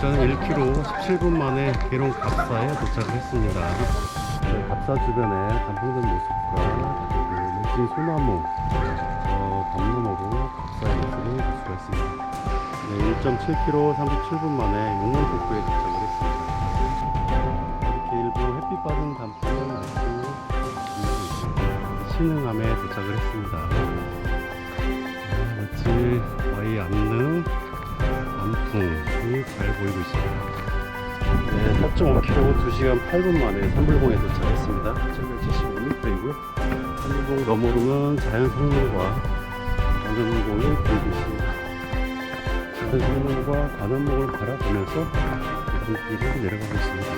저는 1km 17분 만에 계룡 갑사에 도착을 했습니다. 네, 갑사 주변에 단풍된 모습과 그 멋진 소나무, 저 담너머로 갑사의 모습을 볼 수가 있습니다. 네, 1.7km 37분 만에 용문폭포에 도착을 했습니다. 이렇게 일부 햇빛 받은 단풍을 마치 신흥함에 도착을 했습니다. 아, 마치 와이 안능 단풍 이잘 보이고 있습니다. 네, 4.5km 2시간 8분 만에 산불봉에 도착했습니다. 775m이고요. 산불봉 너머로는 자연 성능과 관음봉이 보이고 있습니다. 자연 성능과 관음봉을 바라보면서 산길을 내려가고 있습니다.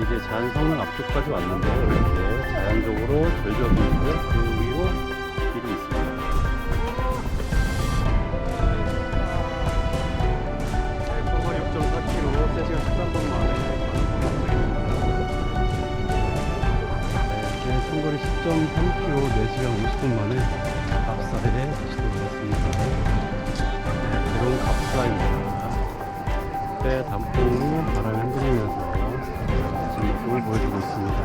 이제 자연 성능 앞쪽까지 왔는데요. 이렇게 자연적으로 절벽이 있고요. 그 위로 3km 4시간 50분 만에 갑사에 다시 돌아왔습니다. 이런 갑사입니다. 때 단풍이 바람에 흔들리면서 지금 을 보여주고 있습니다.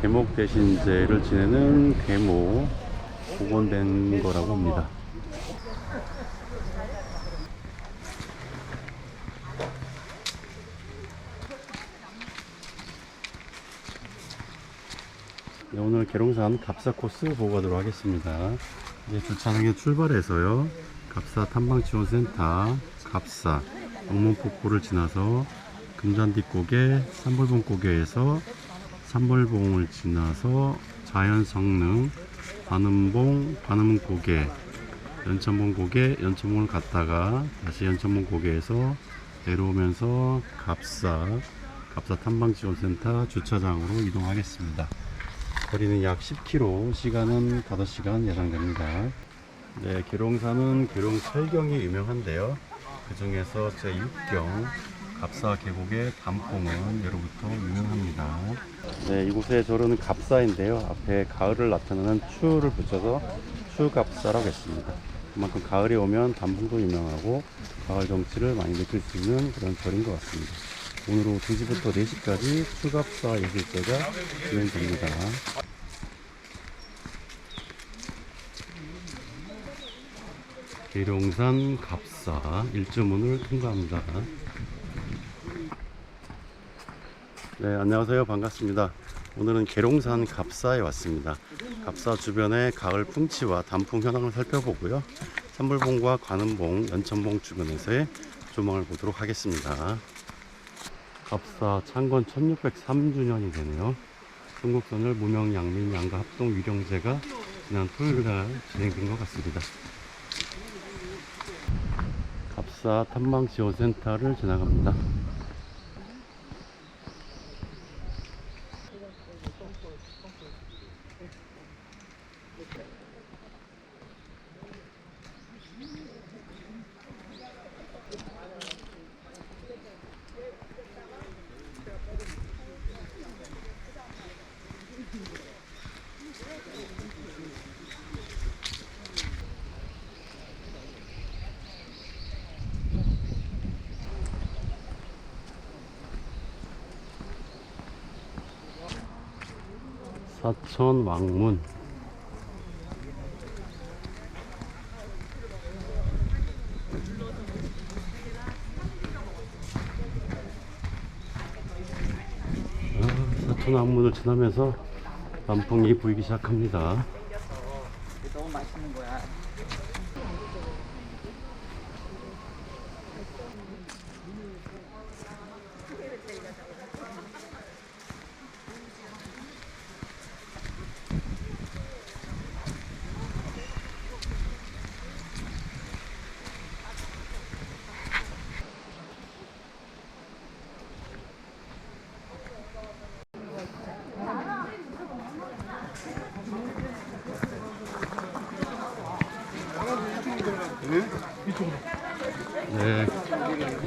계목 대신제를 지내는 계모 복원된 거라고 합니다. 네, 오늘 계룡산 갑사 코스 보고 가도록 하겠습니다. 이제 주차장에 출발해서요. 갑사 탐방지원센터 갑사 영문폭포를 지나서 금잔디 고개 산불봉 고개에서 산벌봉을 지나서 자연성능, 관음봉, 관음고개, 연천봉 고개, 연천봉을 갔다가 다시 연천봉 고개에서 내려오면서 갑사, 갑사 탐방지원센터 주차장으로 이동하겠습니다. 거리는 약 10km, 시간은 5시간 예상됩니다. 네, 계룡산은 계룡 철경이 유명한데요. 그 중에서 제6경 갑사 계곡의 단풍은 예로부터 유명합니다. 네, 이곳의 절은 갑사인데요. 앞에 가을을 나타내는 추를 붙여서 추갑사라고 했습니다. 그만큼 가을에 오면 단풍도 유명하고 가을 정취를 많이 느낄 수 있는 그런 절인 것 같습니다. 오늘 오후 2시부터 4시까지 추갑사 예술제가 진행됩니다. 계룡산 갑사 일주문을 통과합니다. 네, 안녕하세요. 반갑습니다. 오늘은 계룡산 갑사에 왔습니다. 갑사 주변의 가을 풍치와 단풍 현황을 살펴보고요. 산불봉과 관음봉, 연천봉 주변에서의 조망을 보도록 하겠습니다. 갑사 창건 1603주년이 되네요. 중국선을 무명 양민 양가 합동 위령제가 지난 토요일 날 진행된 것 같습니다. 갑사 탐방지원센터를 지나갑니다. 사천 왕문 아, 사천 왕문을 지나면서 단풍이 보이기 시작합니다. 너무 맛있는 거야.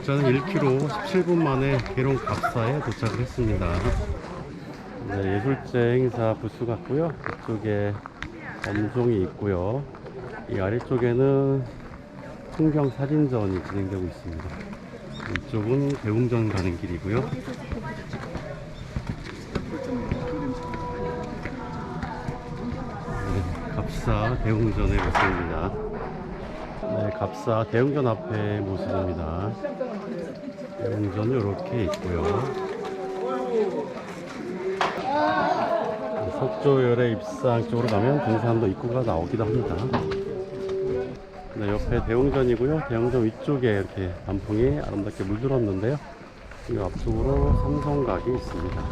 저는 1km 17분 만에 계룡 갑사에 도착을 했습니다. 네, 예술제 행사 부스 같고요. 이쪽에 엄종이 있고요. 이 아래쪽에는 풍경 사진전이 진행되고 있습니다. 이쪽은 대웅전 가는 길이고요. 네, 갑사 대웅전의 모습입니다. 네, 갑사 대웅전 앞의 모습입니다. 대웅전 이렇게 있고요. 석조열의 입상 쪽으로 가면 등산로 입구가 나오기도 합니다. 네, 옆에 대웅전이고요. 대웅전 위쪽에 이렇게 단풍이 아름답게 물들었는데요. 이 앞쪽으로 삼성각이 있습니다.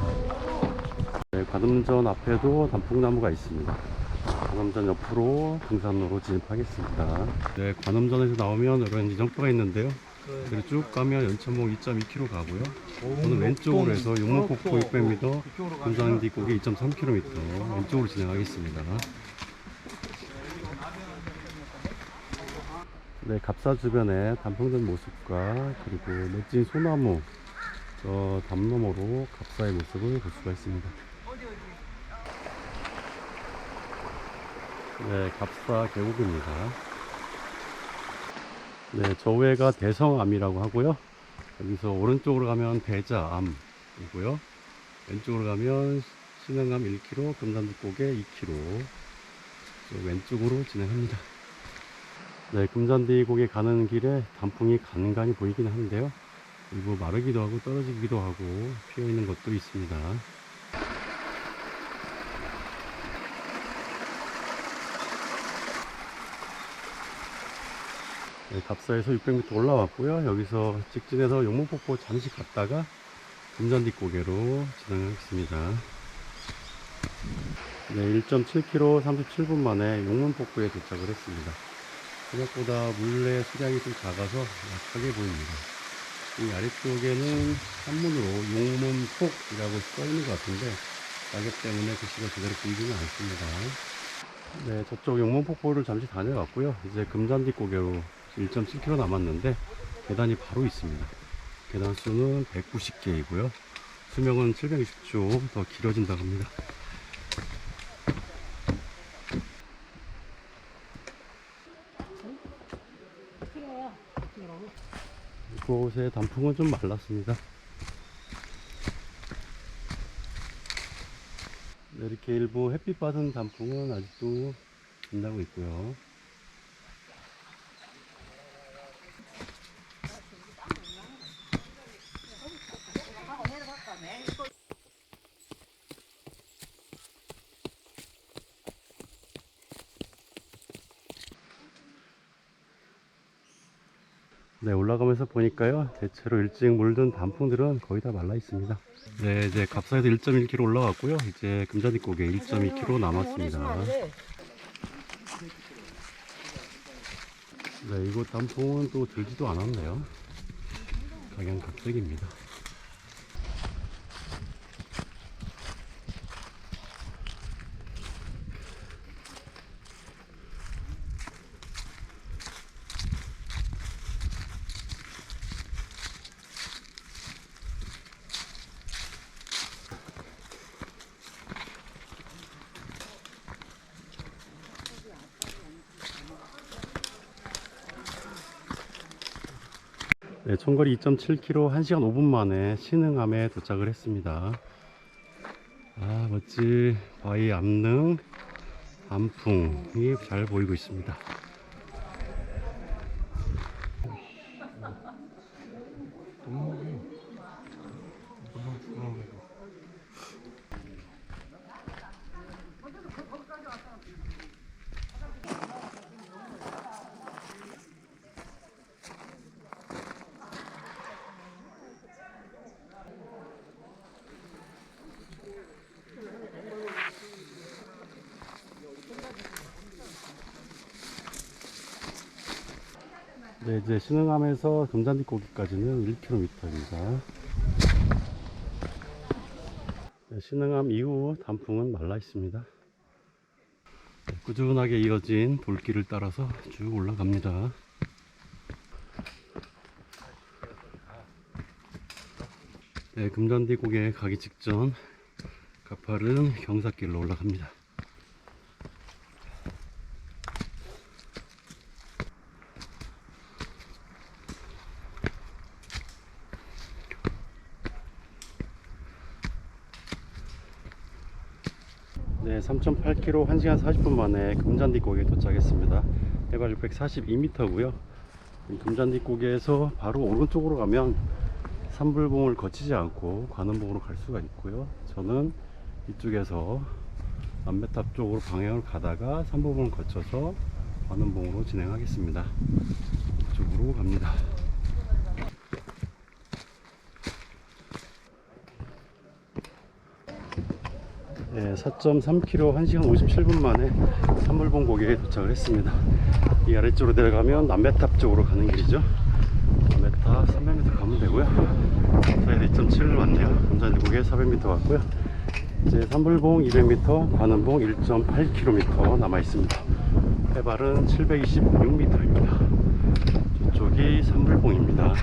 네, 관음전 앞에도 단풍나무가 있습니다. 관음전 옆으로 등산로로 진입하겠습니다. 네, 관음전에서 나오면 이런 이정표가 있는데요. 그리고 쭉 가면 연천봉 2.2km 가고요. 저는 왼쪽으로 해서 용문폭포 600m, 금산디 고개 2.3km 왼쪽으로 진행하겠습니다. 네, 갑사 주변의 단풍전 모습과 그리고 멋진 소나무 저 담너머로 갑사의 모습을 볼 수가 있습니다. 네, 갑사 계곡입니다. 네, 저 위에가 대성암이라고 하고요. 여기서 오른쪽으로 가면 대자암이고요. 왼쪽으로 가면 신흥암 1km, 금산디고개 2km. 저 왼쪽으로 진행합니다. 네, 고개 가는 길에 단풍이 간간히 보이긴 하는데요. 일부 마르기도 하고 떨어지기도 하고 피어 있는 것도 있습니다. 갑사에서 600m 올라왔고요. 여기서 직진해서 용문폭포 잠시 갔다가 금산디 고개로 진행하겠습니다. 네, 1.7km 37분 만에 용문폭포에 도착을 했습니다. 생각보다 물의 수량이 좀 작아서 약하게 보입니다. 이 아래쪽에는 한문으로 용문폭이라고 써 있는 것 같은데 가격 때문에 글씨가 제대로 보이지는 않습니다. 네, 저쪽 용문폭포를 잠시 다녀왔고요. 이제 금잔디 고개로 1.7km 남았는데 계단이 바로 있습니다. 계단 수는 190개이고요. 수명은 760초 더 길어진다고 합니다. 이곳의 단풍은 좀 말랐습니다. 네, 이렇게 일부 햇빛 받은 단풍은 아직도 빛나고 있고요. 네, 올라가면서 보니까요, 대체로 일찍 물든 단풍들은 거의 다 말라 있습니다. 네, 이제 갑사에서 1.1km 올라왔고요. 이제 금자디고개 1.2km 남았습니다. 네, 이곳 단풍은 또 들지도 않았네요. 각양각색입니다. 네, 총거리 2.7km 1시간 5분 만에 신흥암에 도착을 했습니다. 아, 멋지 바위 암릉 단풍이 잘 보이고 있습니다. 네, 이제 신흥암에서 금잔디 고기까지는 1km입니다. 네, 신흥암 이후 단풍은 말라 있습니다. 네, 꾸준하게 이어진 돌길을 따라서 쭉 올라갑니다. 네, 금잔디 고개 가기 직전 가파른 경사길로 올라갑니다. 3.8km 1시간 40분 만에 금잔디 고개에 도착했습니다. 해발 642m고요. 금잔디 고개에서 바로 오른쪽으로 가면 산불봉을 거치지 않고 관음봉으로 갈 수가 있고요. 저는 이쪽에서 남배탑 쪽으로 방향을 가다가 산불봉을 거쳐서 관음봉으로 진행하겠습니다. 이쪽으로 갑니다. 네, 4.3km 1시간 57분 만에 산물봉 고개에 도착을 했습니다. 이 아래쪽으로 내려가면 남배탑 쪽으로 가는 길이죠. 남배탑 300m 가면 되고요. 저희도 2.7 왔네요. 금산지 고개 400m 왔고요. 이제 산불봉 200m, 관음봉 1.8km 남아 있습니다. 해발은 726m입니다. 저쪽이 산불봉입니다.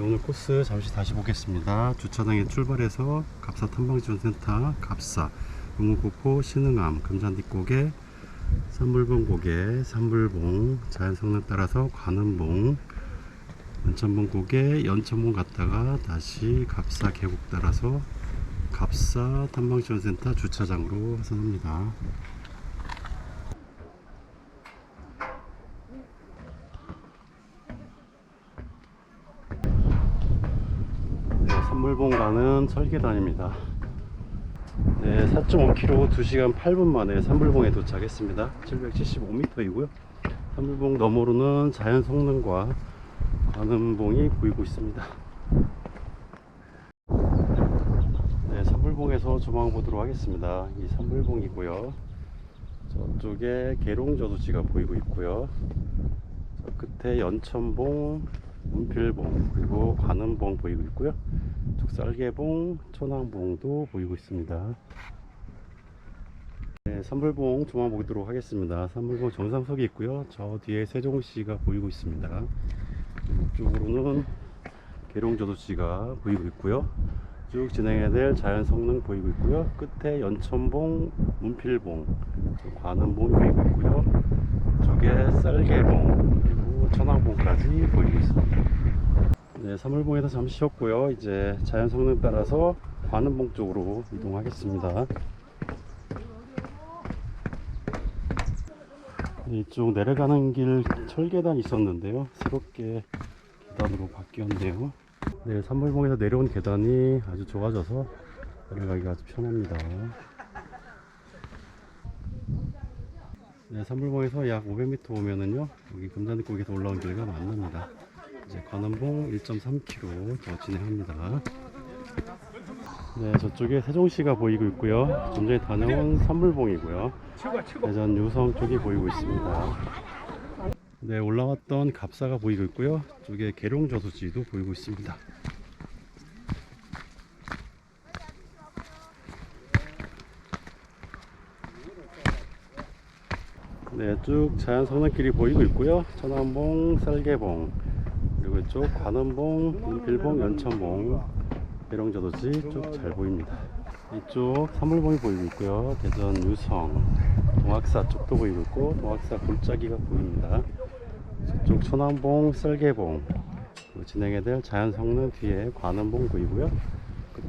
네, 오늘 코스 잠시 다시 보겠습니다. 주차장에 출발해서 갑사 탐방지원센터 갑사 용문폭포 신흥암 금잔디고개 산불봉 고개 산불봉 자연성능 따라서 관음봉 연천봉 고개 연천봉 갔다가 다시 갑사 계곡 따라서 갑사 탐방지원센터 주차장으로 하선합니다. 네, 산물봉 가는 설계단입니다. 네, 4.5km 2시간 8분 만에 산불봉에 도착했습니다. 775m이고요. 산불봉 너머로는 자연 성능과 관음봉이 보이고 있습니다. 네, 산불봉에서 조망 보도록 하겠습니다. 이 산불봉이고요. 저쪽에 계룡저수지가 보이고 있고요. 저 끝에 연천봉, 문필봉 그리고 관음봉 보이고 있고요. 쪽 쌀개봉, 천왕봉도 보이고 있습니다. 네, 산불봉 조망 보도록 하겠습니다. 산불봉 정상석이 있고요. 저 뒤에 세종시가 보이고 있습니다. 이쪽으로는 계룡저수지가 보이고 있고요. 쭉 진행해야 될 자연 성능 보이고 있고요. 끝에 연천봉, 문필봉, 관음봉이 보이고 있고요. 저게 쌀개봉, 그리고 천왕봉까지 보이고 있습니다. 네, 사물봉에서 잠시 쉬었고요. 이제 자연 성능 따라서 관음봉 쪽으로 이동하겠습니다. 네, 이쪽 내려가는 길 철계단이 있었는데요. 새롭게 계단으로 바뀌었네요. 네, 산물봉에서 내려온 계단이 아주 좋아져서 내려가기가 아주 편합니다. 네, 산물봉에서 약 500m 오면은요, 여기 금산대곡에서 올라온 길과 만납니다. 이제 관음봉 1.3km 더 진행합니다. 네, 저쪽에 세종시가 보이고 있고요. 좀 전에 다녀온 산물봉이고요. 대전 유성 쪽이 보이고 있습니다. 네, 올라왔던 갑사가 보이고 있고요. 쪽에 계룡저수지도 보이고 있습니다. 네, 쭉 자연 성능길이 보이고 있고요. 천안봉, 설계봉, 그리고 이쪽 관음봉, 인필봉, 연천봉, 계룡저수지 쭉 잘 보입니다. 이쪽 사물봉이 보이고 있고요. 대전 유성, 동학사 쪽도 보이고 있고, 동학사 골짜기가 보입니다. 저쪽 천안봉, 썰개봉 진행해야 될 자연 성능 뒤에 관음봉 보이고요.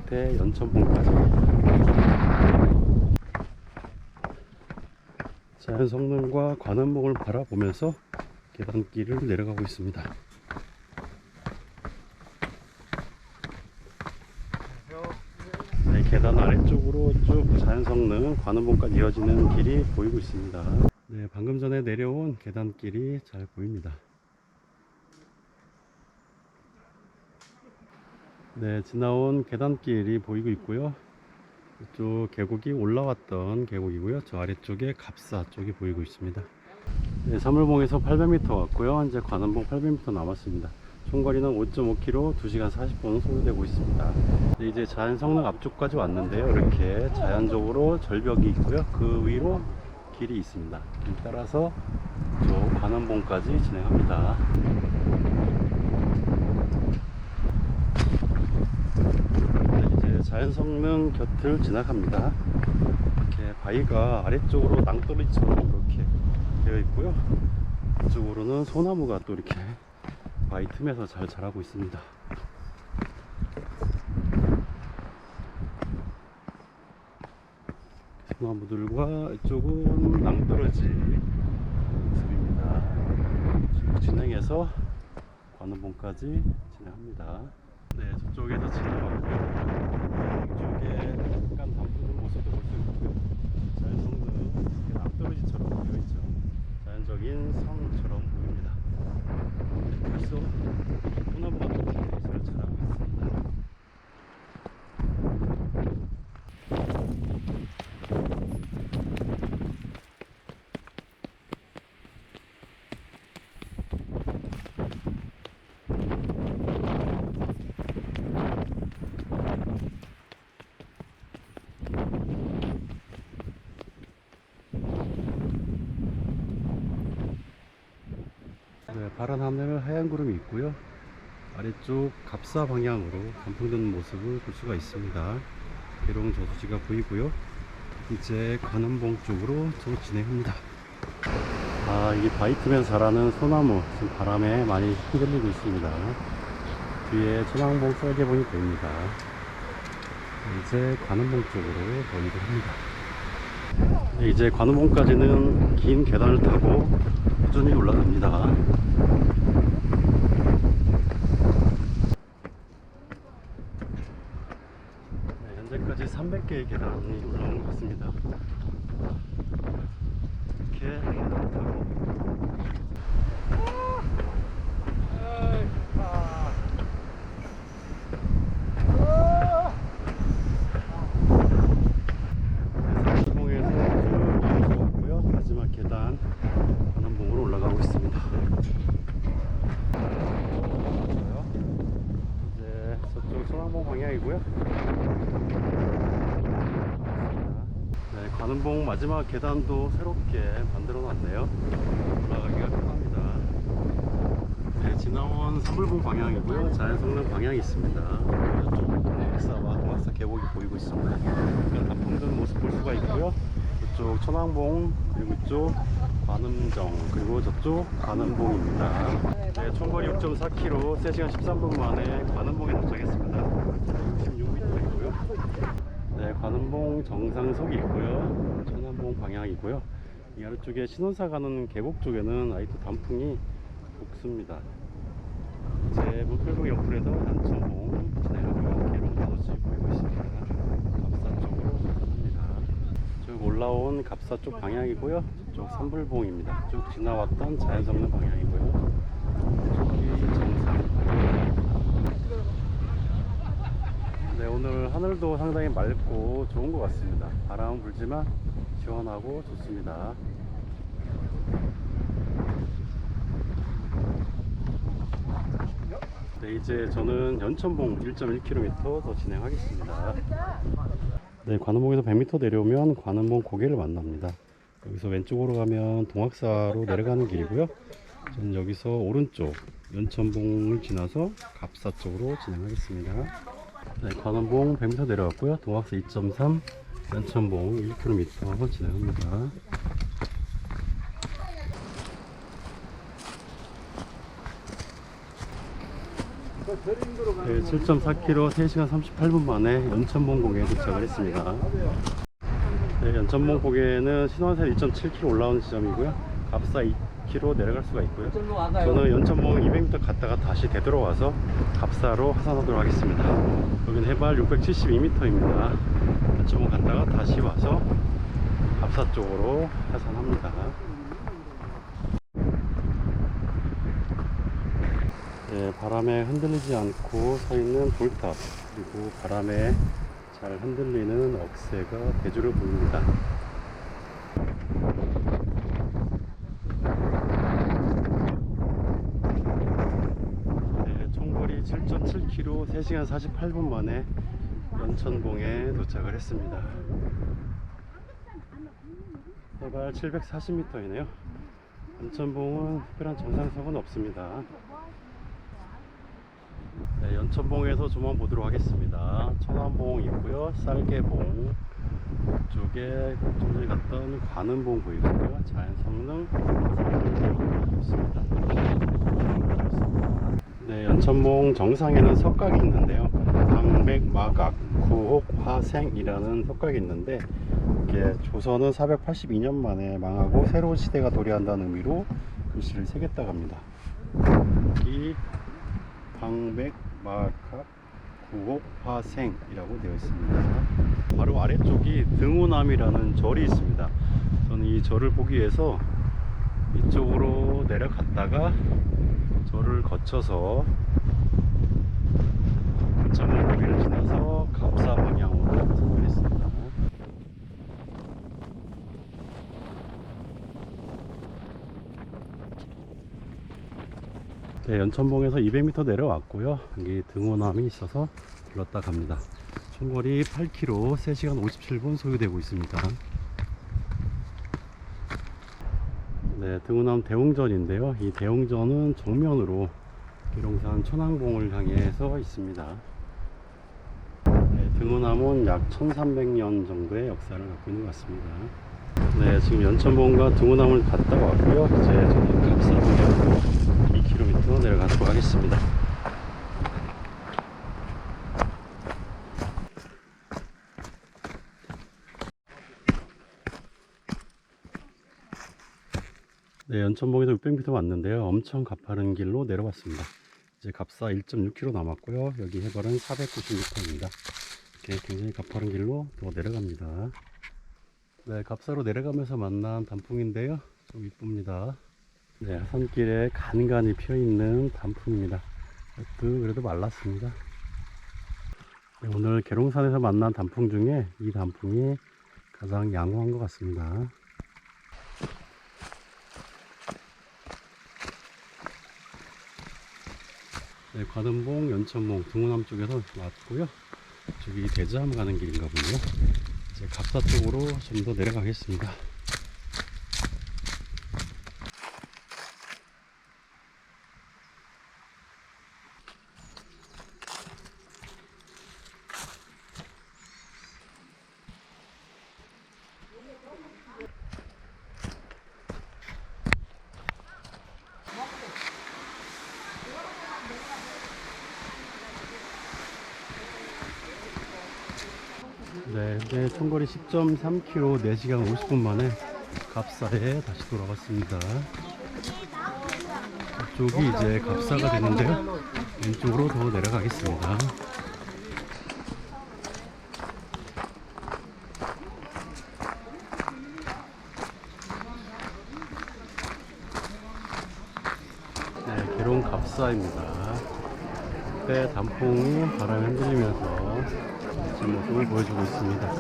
끝에 연천봉까지 자연 성능과 관음봉을 바라보면서 계단길을 내려가고 있습니다. 네, 계단 아래쪽으로 쭉 자연 성능 관음봉까지 이어지는 길이 보이고 있습니다. 네, 방금 전에 내려온 계단길이 잘 보입니다. 네, 지나온 계단길이 보이고 있고요. 이쪽 계곡이 올라왔던 계곡이고요. 저 아래쪽에 갑사 쪽이 보이고 있습니다. 네, 사물봉에서 800m 왔고요. 이제 관음봉 800m 남았습니다. 총 거리는 5.5km, 2시간 40분 소요되고 있습니다. 네, 이제 자연 성능 앞쪽까지 왔는데요. 이렇게 자연적으로 절벽이 있고요. 그 위로 길이 있습니다. 길 따라서 저 관음봉까지 진행합니다. 자연 성능 곁을 지나갑니다. 이렇게 바위가 아래쪽으로 낭떠러지처럼 이렇게 되어 있고요. 이쪽으로는 소나무가 또 이렇게 바위 틈에서 잘 자라고 있습니다. 소나무들과 이쪽은 낭떠러지 모습입니다. 쭉 진행해서 관음봉까지 진행합니다. 네, 저쪽에서 지나가고요. 이쪽에 약간 담그는 모습도 볼 수 있고요. 이렇게 낭떠러지처럼 되어 있죠. 자연적인 성처럼 보입니다. 네, 벌써 소나무가 이렇게 잘 자라고 있습니다. 네, 파란 하늘 하얀 구름이 있고요. 아래쪽 갑사 방향으로 단풍드는 모습을 볼 수가 있습니다. 계룡 저수지가 보이고요. 이제 관음봉 쪽으로 저 진행합니다. 아, 이게 틈에서 자라는 소나무 지금 바람에 많이 흔들리고 있습니다. 뒤에 천왕봉 썰개봉이 보입니다. 이제 관음봉 쪽으로 먼저 합니다. 네, 이제 관음봉까지는 긴 계단을 타고 꾸준히 올라갑니다. 네, 현재까지 300개의 계단이 올라온 것 같습니다. 이렇게 계단을 타고 상봉에서 쭉 이어서 왔고요. 마지막 계단 관음봉으로 올라가고 있습니다. 이제 저쪽 소나봉 방향이고요. 네, 관음봉 마지막 계단도 새롭게 만들어 놨네요. 올라가기가 편합니다. 네, 지나온 서불봉 방향이고요. 자연성능 방향이 있습니다. 이쪽 동학사와 동학사 계곡이 보이고 있습니다. 단풍든 모습 볼 수가 있고요. 이쪽 천왕봉 그리고 이쪽 관음정 그리고 저쪽 관음봉입니다. 네, 총거리 6.4km 3시간 13분 만에 관음봉에 도착했습니다. 66m이고요. 네, 관음봉 정상석이 있고요. 천안봉 방향이고요. 이 아래쪽에 신원사 가는 계곡 쪽에는 아직도 단풍이 녹습니다. 이제 물풀봉 옆으로서 난천봉 진행하고요. 계룡 다도지 보이고 있습니다. 갑사 쪽으로 갑니다. 쭉 올라온 갑사 쪽 방향이고요. 쪽 산불봉입니다. 쭉 지나왔던 자연성능 방향이고요. 이쪽이 정상. 네, 오늘 하늘도 상당히 맑고 좋은 것 같습니다. 바람은 불지만 시원하고 좋습니다. 네, 이제 저는 연천봉 1.1km 더 진행하겠습니다. 네, 관음봉에서 100m 내려오면 관음봉 고개를 만납니다. 여기서 왼쪽으로 가면 동학사로 내려가는 길이고요. 저는 여기서 오른쪽 연천봉을 지나서 갑사 쪽으로 진행하겠습니다. 네, 관원봉 100m 내려왔고요. 동학사 2.3, 연천봉 1km 진행합니다. 네, 7.4km 3시간 38분 만에 연천봉 고개에 도착을 했습니다. 네, 연천봉 고개는 신원사 2.7km 올라오는 지점이고요. 갑사 2km 내려갈 수가 있고요. 와가요. 저는 연천봉 200m 갔다가 다시 되돌아와서 갑사로 하산하도록 하겠습니다. 여기는 해발 672m입니다. 연천봉 갔다가 다시 와서 갑사 쪽으로 하산합니다. 네, 바람에 흔들리지 않고 서 있는 돌탑 그리고 바람에 잘 흔들리는 억새가 대조를 보입니다. 네, 총거리 7.7km 3시간 48분 만에 연천봉에 도착을 했습니다. 해발 740m이네요. 연천봉은 특별한 정상석은 없습니다. 네, 네, 연천봉에서 조만 보도록 하겠습니다. 천안봉 있고요. 쌀개봉 쪽에 좀 전에 갔던 관음봉 보이고요. 자연성능 산불봉 있습니다. 네, 연천봉 정상에는 석각이 있는데요. 강백마각, 구옥, 화생이라는 석각이 있는데 이게 조선은 482년 만에 망하고 새로운 시대가 도래한다는 의미로 글씨를 새겼다고 합니다. 이 방백마각 구옥화생이라고 되어 있습니다. 바로 아래쪽이 등호남이라는 절이 있습니다. 저는 이 절을 보기 위해서 이쪽으로 내려갔다가 절을 거쳐서 잠물고비를 지나서 갑사 방향으로 선택했습니다. 네, 연천봉에서 200m 내려왔고요. 여기 등호남이 있어서 들렀다 갑니다. 총거리 8km, 3시간 57분 소요되고 있습니다. 네, 등호남 대웅전인데요. 이 대웅전은 정면으로 기롱산 천왕봉을 향해서 있습니다. 네, 등호남은 약 1300년 정도의 역사를 갖고 있는 것 같습니다. 네, 지금 연천봉과 등호남을 갔다 왔고요. 이제 저는 갑사봉에 2km 내려가도록 하겠습니다. 네, 연천봉에서 600m 왔는데요. 엄청 가파른 길로 내려왔습니다. 이제 갑사 1.6km 남았고요. 여기 해발은 496m입니다. 이렇게 굉장히 가파른 길로 더 내려갑니다. 네, 갑사로 내려가면서 만난 단풍인데요. 좀 이쁩니다. 네, 산길에 간간히 피어 있는 단풍입니다. 그 그래도 말랐습니다. 네, 오늘 계룡산에서 만난 단풍 중에 이 단풍이 가장 양호한 것 같습니다. 네, 관음봉, 연천봉, 등호남 쪽에서 왔고요. 저기 대저함 가는 길인가 보네요. 이제 갑사 쪽으로 좀 더 내려가겠습니다. 네, 네, 총 거리 10.3km 4시간 50분 만에 갑사에 다시 돌아왔습니다. 이쪽이 이제 갑사가 되는데요. 왼쪽으로 더 내려가겠습니다. 네, 계룡 갑사입니다. 그때 단풍이 바람에 흔들리면서 지금 모습을 보여주고 있습니다.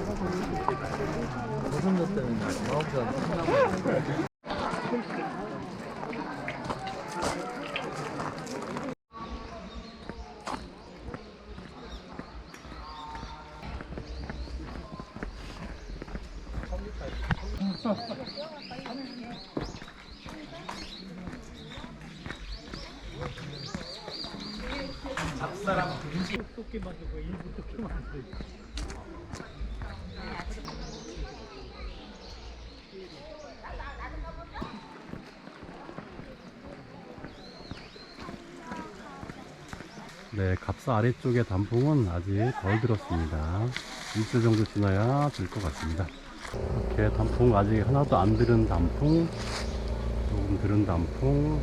네, 갑사 아래쪽의 단풍은 아직 덜 들었습니다. 일주일 정도 지나야 들것 같습니다. 이렇게 단풍 아직 하나도 안 들은 단풍, 조금 들은 단풍,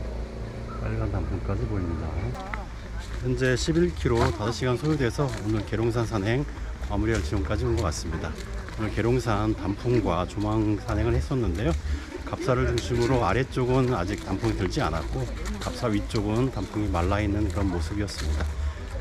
빨간 단풍까지 보입니다. 현재 11km 5시간 소요돼서 오늘 계룡산 산행 마무리할 지점까지 온 것 같습니다. 오늘 계룡산 단풍과 조망 산행을 했었는데요. 갑사를 중심으로 아래쪽은 아직 단풍이 들지 않았고 갑사 위쪽은 단풍이 말라 있는 그런 모습이었습니다.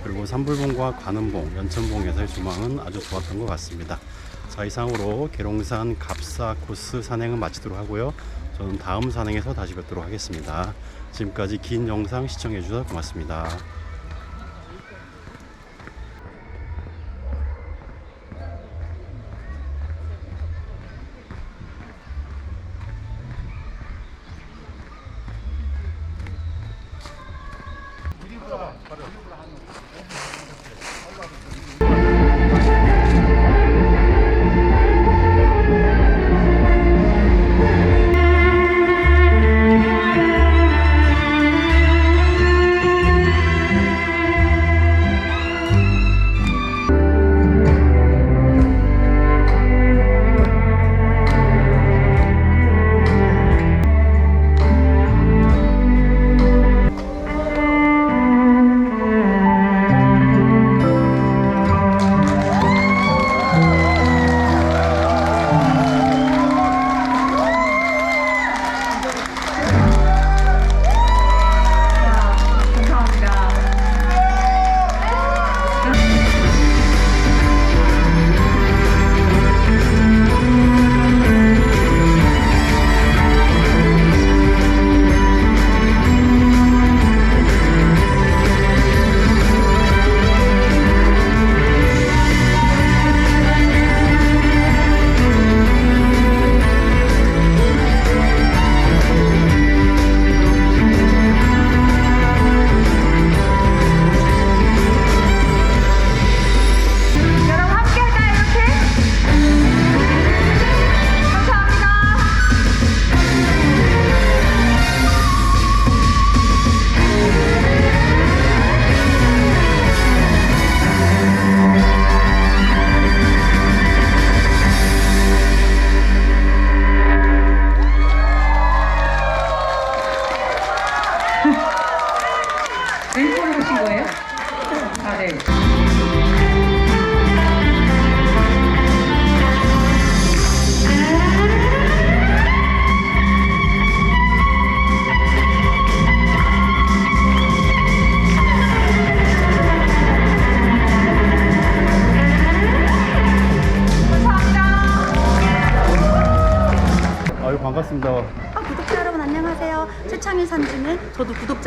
그리고 산불봉과 관음봉, 연천봉에서의 조망은 아주 좋았던 것 같습니다. 자 이상으로 계룡산 갑사 코스 산행은 마치도록 하고요. 저는 다음 산행에서 다시 뵙도록 하겠습니다. 지금까지 긴 영상 시청해 주셔서 고맙습니다.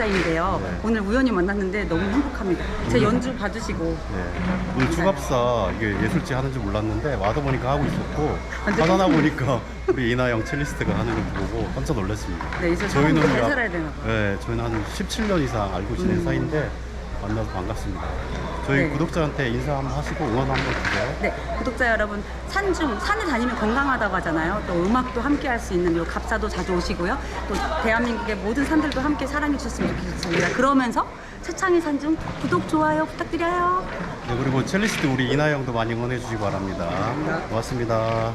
저도 구독자인데요. 네. 오늘 우연히 만났는데 너무 행복합니다. 제 연주 봐주시고 네. 오늘 주갑사 이게 예술제 하는 줄 몰랐는데 와다 보니까 하고 있었고 완전 하나 보니까 우리 이나영 첼리스트가 하는 걸 보고 깜짝 놀랐습니다. 네, 이제 저희는 잘 약- 살아야 되나 봐요. 네, 저희는 한 17년 이상 알고 지낸 음. 사이인데 만나서 반갑습니다. 저희 네. 구독자한테 인사 한번 하시고 응원 한번 주세요. 네, 구독자 여러분 산 중 산에 다니면 건강하다고 하잖아요. 또 음악도 함께 할 수 있는 요 갑사도 자주 오시고요. 또 대한민국의 모든 산들도 함께 사랑해 주셨으면 좋겠습니다. 그러면서 최창희 산중 구독 좋아요 부탁드려요. 네, 그리고 첼리스트 우리 이나영도 많이 응원해 주시기 바랍니다. 고맙습니다.